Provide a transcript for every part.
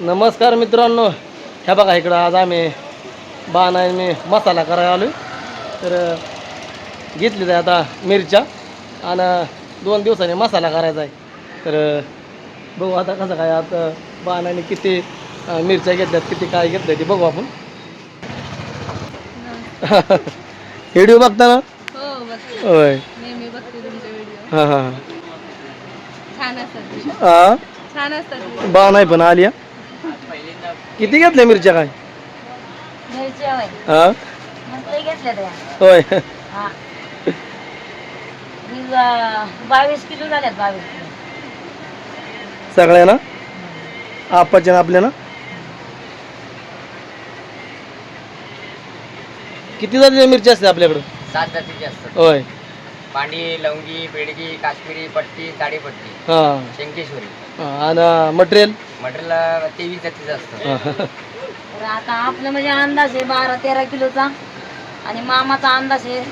नमस्कार मित्रांनो. ह्या बघा इकडं आज आम्ही बाण मी मसाला करायला आलो तर घेतली आहे आता मिरच्या आणि दोन दिवसांनी मसाला करायचा आहे. तर बघू आता कसं काय आता बाणाने किती मिरच्या घेतल्यात किती काय घेतलं ते बघू आपण. व्हिडिओ हो बघते. होय. तुमचे व्हिडिओ हां हां हां. छान असतात. बा नाही पण आली हा. किती घेतल्या मिरच्या काय? मिरची होय. हां? मग ते घेतल्या त्या. होय. हा. वीस, अं, बावीस किलो झाल्यात बावीस किलो. सगळ्या ना आपाच्या ना आपल्या ना किती जातीच्या मिरच्या असते आपल्याकडं? सात जातीचे असतात. होय. पांडी लवंगी बेडगी काश्मीरी पट्टी ताडीपट्टी हां. शंकेश्वरी हां. आणि मटेरियल? मटेरियल तेवीस जातीचं असतं. तर आता आपलं म्हणजे अंदाज आहे बारा तेरा किलोचा आणि मामाचा अंदाज आहे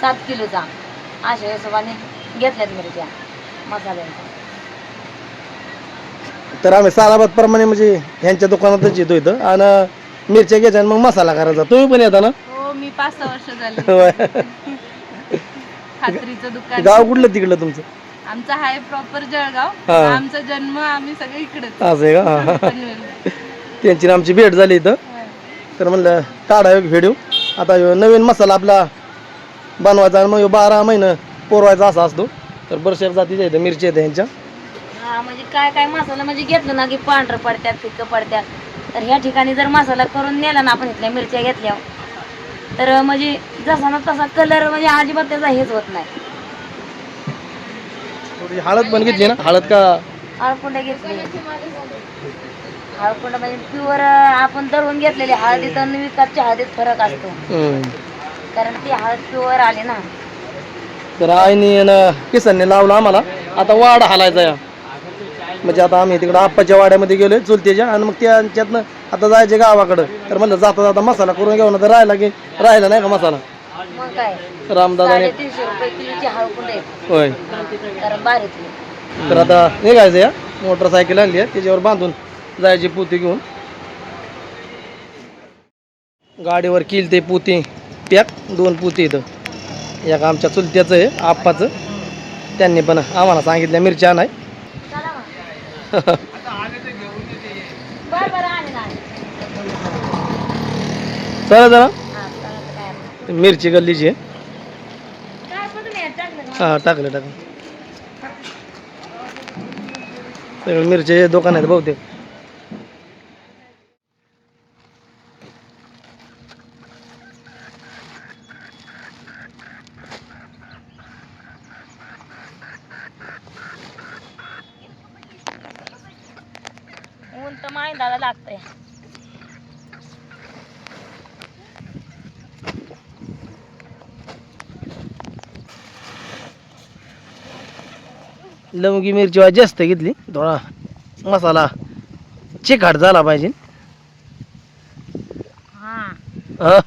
सात किलोचा. अशा हिशोबाने घेतल्यात मिरच्या मसाल्यांच्या. तर आम्ही सालाबाद प्रमाणे म्हणजे ह्यांच्या दुकानातच येतो इथं. आणि मिरच्या घ्यायच्या आणि मग मसाला करायचा. तुम्ही पण येता ना? हो मी पाच सहा वर्ष झाली. होय खात्रीचं दुकान. गाव कुठलं तिकडलं तुमचं? आमचा आहे प्रॉपर जळगाव. हा. आमचा जन्म आम्ही सगळे इकडेच. असं आहे का? हां, हां. पनवेल. त्यांची आणि आमची भेट झाली इथं. तर म्हणलं काढा एक व्हिडिओ आता ह्यो नवीन मसाला आपला बनवायचा आणि मग ह्यो बारा महिनं पोरवायचा असा असतो. तर बरशेर जातीच्या इथं मिरच्या आहेत ह्यांच्या हा म्हणजे काय काय मसाला म्हणजे घेतलं ना की पांढरं पडत्यात फिक्क पडत्यात. तर ह्या ठिकाणी जर मसाला करून नेला ना आपण इथल्या मिरच्या घेतल्या. तर म्हणजे जसा ना तसा कलर म्हणजे अजिबात त्याचा हेच होत नाही. थोडी हळद पण घेतली ना? हळद का? हळकुंड घेतली. हळकुंड म्हणजे प्युअर आपण दळून घेतलेली हळदीत आणि विकतच्या हळदीत फरक असतो. हम्म. कारण ती हळद प्युअर आली ना. तर आईने किसनने लावलं आम्हाला. आता वाड हालायचा या. म्हणजे आता आम्ही तिकडं आप्पाच्या वाड्यामध्ये गेलोय चुलतेच्या आणि मग त्यांच्यातनं आता जायचे गावाकडं. तर म्हणलं जाता जाता मसाला करून घेऊ ना तर राहिला की राहिला नाही का मसाला? मग काय? रामदादाने साडेतीनशे रुपये किलोची हळकुंड आहे. होय. कारण बारीतली तर आता निघायचं या. मोटरसायकल आणली आहे. त्याच्यावर बांधून जायची पोती घेऊन. गाडीवर किल ते पोती. पॅक दोन पोती इथं. एक आमच्या चुलत्याचं आहे आप्पाचं. त्यांनी पण आम्हाला सांगितल्या मिरच्या नाही चला मग. बरं बरं आहे ना चला जरा हा, चला तर काय नाही. मिरची गल्लीची आहे? हां टाकलं टाकलं. सगळं मिरचे दुकान आहेत बहुतेक. लवंगी मिरची वाज जास्त घेतली. थोडा मसाला चिकाट झाला पाहिजे. हा. हा.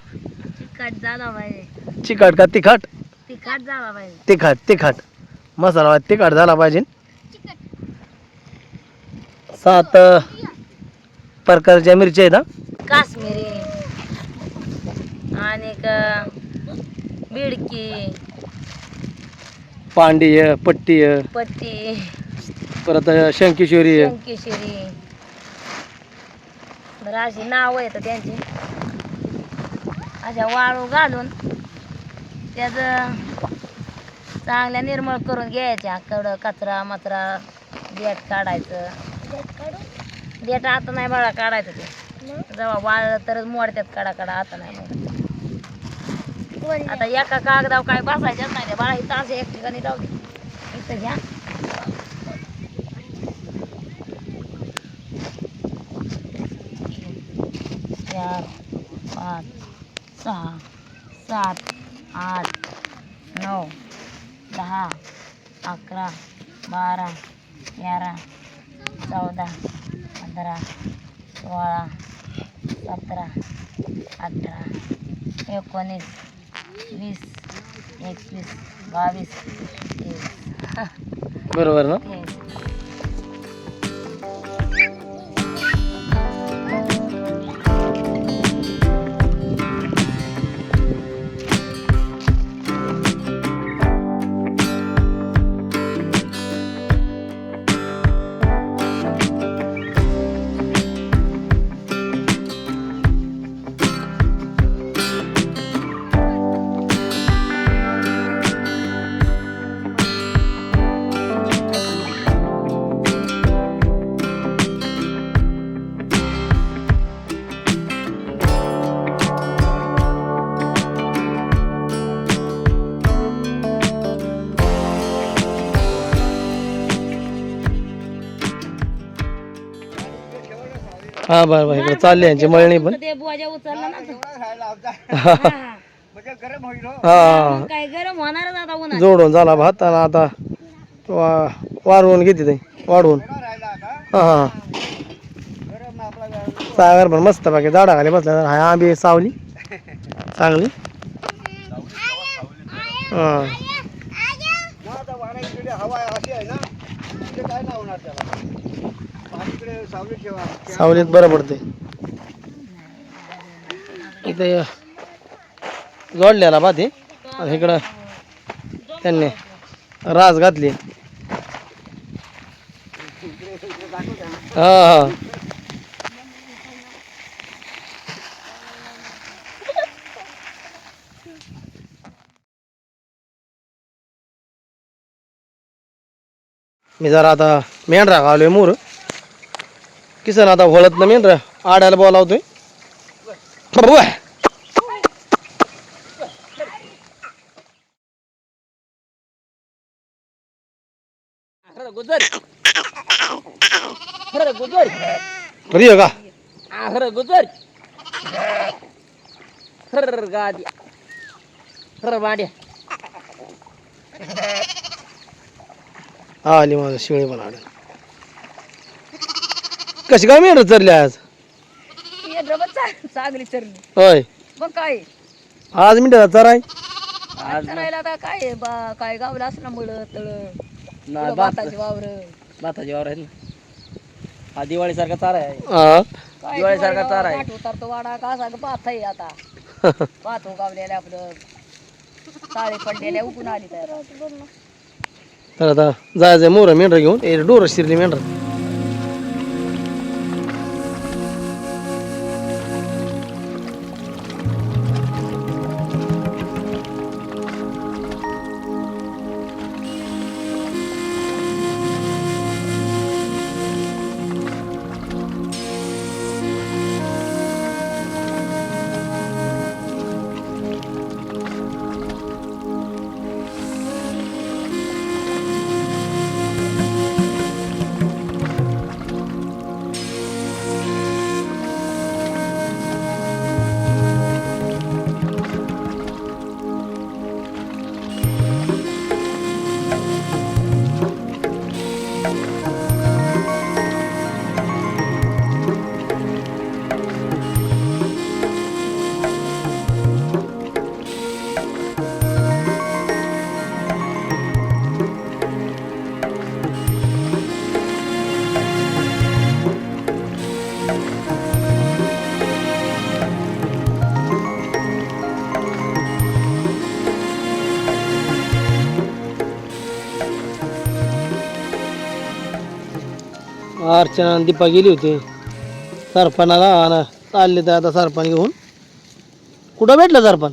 तिखट झाला पाहिजे. चिकाट का तिखट तिखट झाला पाहिजे. तिखट तिखट मसाला तिखट झाला पाहिजे. सात अ, प्रकारच्या मिरच्या आहेत हा. काश्मीरी. आणि बिडकी. पांडी आहे, पट्टी. आहे, पट्टी परत अ, शंकेश्वरी. आहे. शंकेश्वरी. बरं अशी नाव आहेत त्यांची. अशा वाळू घालून त्याच चांगल्या निर्मळ करून घ्यायच्या. कड कचरा मचरा देठ काढायचं. देठ आता नाही बाळा काढायचं ते. जेव्हा वाळलं तरच मोडत्यात काढा काढा आता नाही मोडत. आता एका कागदावर काय बसायच्याच नाही ते बाळा इथं एक ठिकाणी राहू इथं घ्या. चार पाच सहा सात आठ नऊ दहा अकरा बारा तेरा चौदा पंधरा सोळा सतरा अठरा एकोणीस. वीस एकवीस बावीस बरोबर ना? हा बरं बरं. इकडे चालली यांची मळणी पण. ते बुवाजा उचलला ना. तो. हा. हा. हा मग काय गरम होणारच आता उन्हात जोडून झाला भात आणि आता वा वाढवून घेते ते वाढवून. हा हा. सागर पण मस्त बाकी झाडाखाली बसल्या हाय आंबी सावली. चांगली. हा. सावलीत बरं पडते इथे जोडलेला बा ते. इकडं त्यांनी रास घातली. हा हा. मी जरा आता मेंढरा घालोय मूर. किसन आता वळत ना र. आड्याला बोलावतोय बुवा. घरी आहे का हा आली माझं शिळे पण आड. कशी काय मेंढर चरली आज? चांगली चरली होय. मग काय? आज मिनिट चराय चरायला आता काय आहे बा? काय गावला असल्यामुळं तळ. भाताची वावर. भाताची वावर आहेत ना. हा दिवाळी सारखा चारा आहे. हा. दिवाळीसारखा चारा आहे. उतारतो वाडा का सांग पाथ आहे आता. पाहतो गावलेल्या आपलं. ताळे पडलेल्या उगून आली तर. तर आता जायचं मोर मेंढर घेऊन. ए डोर शिरली मेंढर. अर्चना आणि दीपा गेली होती. सरपणाला आणि चालले तर आता सरपण घेऊन. कुठं भेटलं सरपण?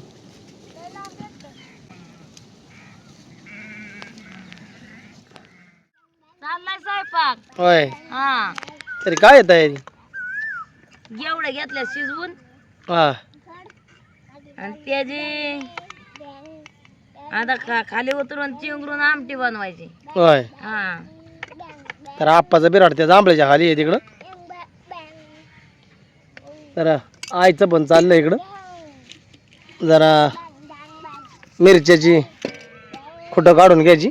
चाललाय स्वयंपाक. होय. हा. तरी काय आहे तयारी? एवढं घेतल्या शिजवून. हा. आणि त्याची आता खा खाली उतरून चिंगरून आमटी बनवायची. होय. हा. तर आप्पाचं बिराड त्या जांभळ्याच्या खाली आहे तिकडं. तर आईचं पण चाललं इकडं. जरा मिरच्याची खुटं काढून घ्यायची.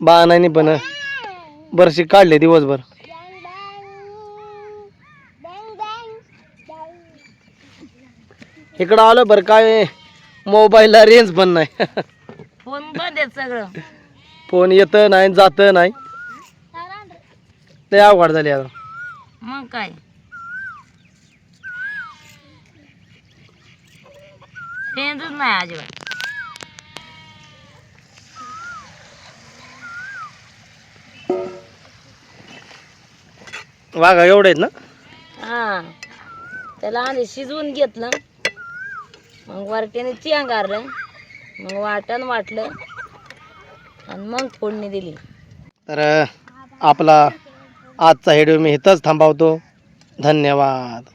बाणाने पण बरशी काढले दिवसभर. इकडं आलो बरं काय मोबाईलला रेंज पण नाही. फोन बंद सगळं. फोन येतं नाही जातं नाही. ते अवघड झाली आता मग काय? रेंजच नाही अजिबात. वाघा एवढे आहेत ना? हा. त्याला आधी शिजवून घेतलं. मग वरट्याने चियांगारलं मग वाटण वाटलं. आणि मग फोडणी दिली. तर आपला आजचा व्हिडिओ मी इथंच थांबवतो. धन्यवाद.